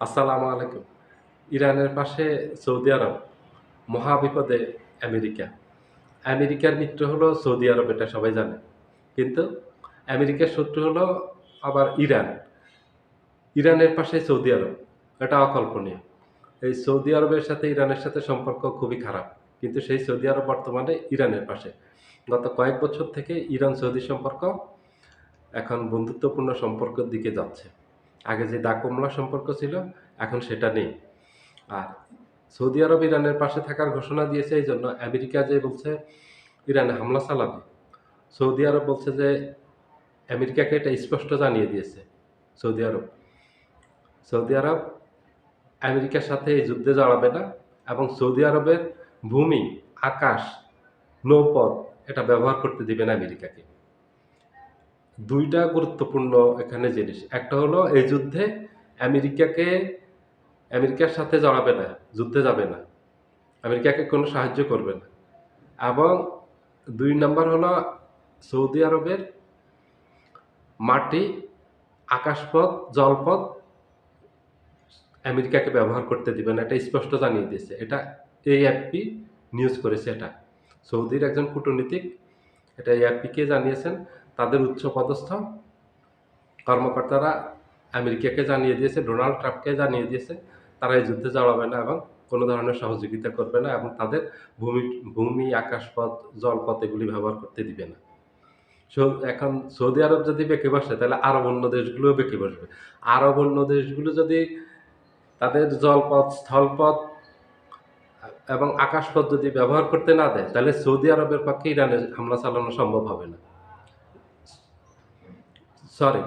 আসসালামু আলাইকুম। ইরানের পাশে সৌদি আরব, মহাবিপদে আমেরিকা। আমেরিকার মিত্র হলো সৌদি আরব, এটা সবাই জানে। কিন্তু আমেরিকার শত্রু হলো আবার ইরান। ইরানের পাশে সৌদি আরব, এটা অকল্পনীয়। এই সৌদি আরবের সাথে ইরানের সাথে সম্পর্ক খুবই খারাপ। কিন্তু সেই সৌদি আরব বর্তমানে ইরানের পাশে। গত কয়েক বছর থেকে ইরান সৌদি সম্পর্ক এখন বন্ধুত্বপূর্ণ সম্পর্কের দিকে যাচ্ছে। আগে যে দাকমলা সম্পর্ক ছিল, এখন সেটা নেই। আর সৌদি আরব ইরানের পাশে থাকার ঘোষণা দিয়েছে এই জন্য আমেরিকা যে বলছে, ইরানে হামলা চালাবে। সৌদি আরব বলছে যে আমেরিকাকে এটা স্পষ্ট জানিয়ে দিয়েছে সৌদি আরব। সৌদি আরব আমেরিকার সাথে এই যুদ্ধে জড়াবে না এবং সৌদি আরবের ভূমি, আকাশ, নৌপথ এটা ব্যবহার করতে দিবে না আমেরিকাকে। দুইটা গুরুত্বপূর্ণ এখানে জিনিস। একটা হলো এই যুদ্ধে আমেরিকাকে, আমেরিকার সাথে জড়াবে না, যুদ্ধে যাবে না। আমেরিকাকে কোনো সাহায্য করবে না। এবং দুই নম্বর হলো সৌদি আরবের মাটি, আকাশপথ, জলপথ আমেরিকাকে ব্যবহার করতে দিবে না, এটা স্পষ্ট জানিয়ে দিয়েছে। এটা এই অ্যাপি নিউজ করেছে এটা। সৌদির একজন কূটনীতিক এটা এই অ্যাপিকে জানিয়েছেন। তাদের উচ্চপদস্থ কর্মকর্তারা আমেরিকাকে জানিয়ে দিয়েছে, ডোনাল্ড ট্রাম্পকে জানিয়ে দিয়েছে, তারা এই যুদ্ধে জড়াবে না এবং কোনো ধরনের সহযোগিতা করবে না এবং তাদের ভূমি ভূমি, আকাশপথ, জলপথ এগুলি ব্যবহার করতে দিবে না। এখন সৌদি আরব যদি বেঁকে বসে, তাহলে আরব অন্য দেশগুলোও বেঁকে বসবে। আরব অন্য দেশগুলো যদি তাদের জলপথ, স্থলপথ এবং আকাশপথ যদি ব্যবহার করতে না দেয়, তাহলে সৌদি আরবের পক্ষে ইরানে হামলা চালানো সম্ভব হবে না। সরি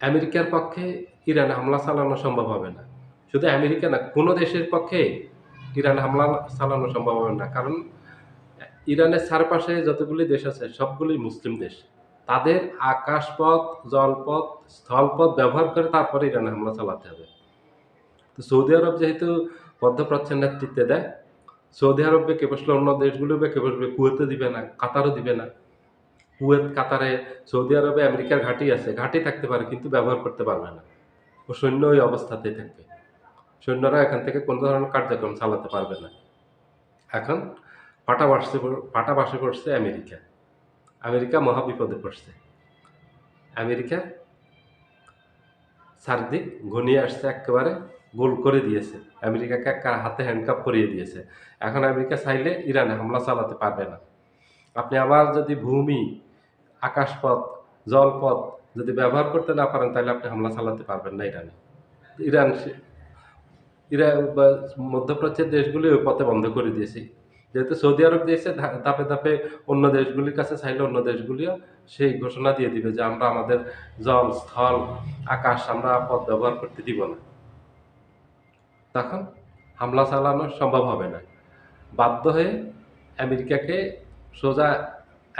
আমেরিকার পক্ষে ইরানে হামলা চালানো সম্ভব হবে না। শুধু আমেরিকা না, কোনো দেশের পক্ষে ইরানে হামলা চালানো সম্ভব হবে না। কারণ, ইরানের চারপাশে যতগুলি দেশ আছে, সবগুলি মুসলিম দেশ। তাদের আকাশপথ, জলপথ, স্থলপথ ব্যবহার করে তারপরে ইরানে হামলা চালাতে হবে। তো সৌদি আরব যেহেতু মধ্যপ্রাচ্যের নেতৃত্বে দেয়, সৌদি আরব বেঁকে বসলে অন্য দেশগুলো বেঁকে বসবে কুয়েতে দিবে না, কাতারও দিবে না। কুয়েত, কাতারে, সৌদি আরবে, আমেরিকার ঘাঁটি আছে। ঘাঁটি থাকতে পারে, কিন্তু ব্যবহার করতে পারবে না। ও সৈন্য ওই অবস্থাতেই থাকবে। সৈন্যরা এখান থেকে কোনো ধরনের কার্যক্রম চালাতে পারবে না। এখন পাটা বাসে পাটা বাসে পড়ছে আমেরিকা। আমেরিকা মহাবিপদে পড়ছে। আমেরিকা চারদিক ঘনিয়ে আসছে, একেবারে গোল করে দিয়েছে। আমেরিকাকে একটা হাতে হ্যান্ডকাপ করিয়ে দিয়েছে। এখন আমেরিকা চাইলে ইরানে হামলা চালাতে পারবে না। আপনি আবার যদি ভূমি আকাশপথ, জলপথ যদি ব্যবহার করতে না পারেন, তাহলে আপনি হামলা চালাতে পারবেন না ইরানে। ইরান ইরান বা মধ্যপ্রাচ্যের দেশগুলি ওই পথে বন্ধ করে দিয়েছে। যেহেতু সৌদি আরব দিয়েছে ধাপে ধাপে অন্য দেশগুলির কাছে চাইলে অন্য দেশগুলিও সেই ঘোষণা দিয়ে দিবে যে আমরা আমাদের জল, স্থল, আকাশ আমরা পথ ব্যবহার করতে দিব না। তখন হামলা চালানো সম্ভব হবে না। বাধ্য হয়ে আমেরিকাকে সোজা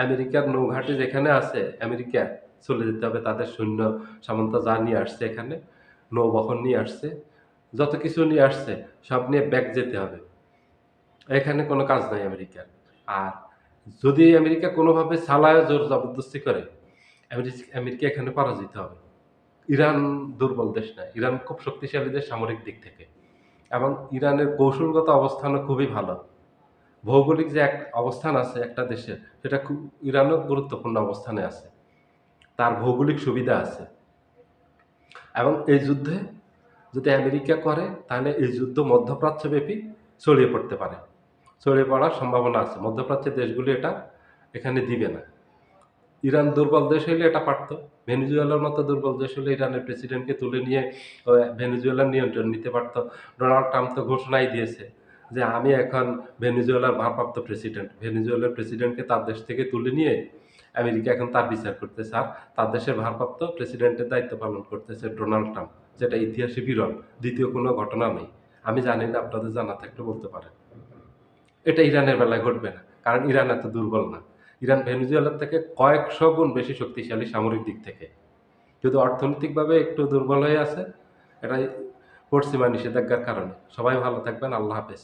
আমেরিকার নৌঘাটি যেখানে আছে, আমেরিকা চলে যেতে হবে, তাদের সৈন্য সামন্ত যা নিয়ে আসছে এখানে, নৌবহন নিয়ে আসছে, যত কিছু নিয়ে আসছে, সব নিয়ে ব্যাগ যেতে হবে। এখানে কোনো কাজ নাই আমেরিকার। আর যদি আমেরিকা কোনোভাবে সালায় জোর জবরদস্তি করে আমেরিকা এখানে পরাজিত হবে। ইরান দুর্বল দেশ না, ইরান খুব শক্তিশালী দেশ সামরিক দিক থেকে। এবং ইরানের কৌশলগত অবস্থানও খুবই ভালো। ভৌগোলিক যে এক অবস্থান আছে একটা দেশের সেটা খুব ইরানও গুরুত্বপূর্ণ অবস্থানে আছে। তার ভৌগোলিক সুবিধা আছে। এবং এই যুদ্ধে যদি আমেরিকা করে, তাহলে এই যুদ্ধ মধ্যপ্রাচ্যব্যাপী ছড়িয়ে পড়তে পারে। ছড়িয়ে পড়ার সম্ভাবনা আছে। মধ্যপ্রাচ্যের দেশগুলি এটা এখানে দিবে না। ইরান দুর্বল দেশ হলে এটা পারত। ভেনেজুয়েলার মতো দুর্বল দেশ হলে ইরানের প্রেসিডেন্টকে তুলে নিয়ে ভেনেজুয়েলার নিয়ন্ত্রণ নিতে পারত। ডোনাল্ড ট্রাম্প তো ঘোষণাই দিয়েছে। যে আমি এখন ভেনেজুয়েলার ভারপ্রাপ্ত প্রেসিডেন্ট ভেনেজুয়েলার প্রেসিডেন্টকে তার দেশ থেকে তুলে নিয়ে আমেরিকা এখন তার বিচার করতেছে আর তার দেশের ভারপ্রাপ্ত প্রেসিডেন্টের দায়িত্ব পালন করতেছে ডোনাল্ড ট্রাম্প, যেটা ইতিহাসে বিরল, দ্বিতীয় কোনো ঘটনা নেই। আমি জানি না আপনাদের জানা থাকলে বলতে পারেন। এটা ইরানের বেলায় ঘটবে না, কারণ ইরান এত দুর্বল না। ইরান ভেনেজুয়েলার থেকে কয়েকশো গুণ বেশি শক্তিশালী সামরিক দিক থেকে। যদি অর্থনৈতিকভাবে একটু দুর্বল হয়ে আছে, এটা পশ্চিমা নিষেধাজ্ঞার কারণে। সবাই ভালো থাকবেন, আল্লাহ হাফেজ।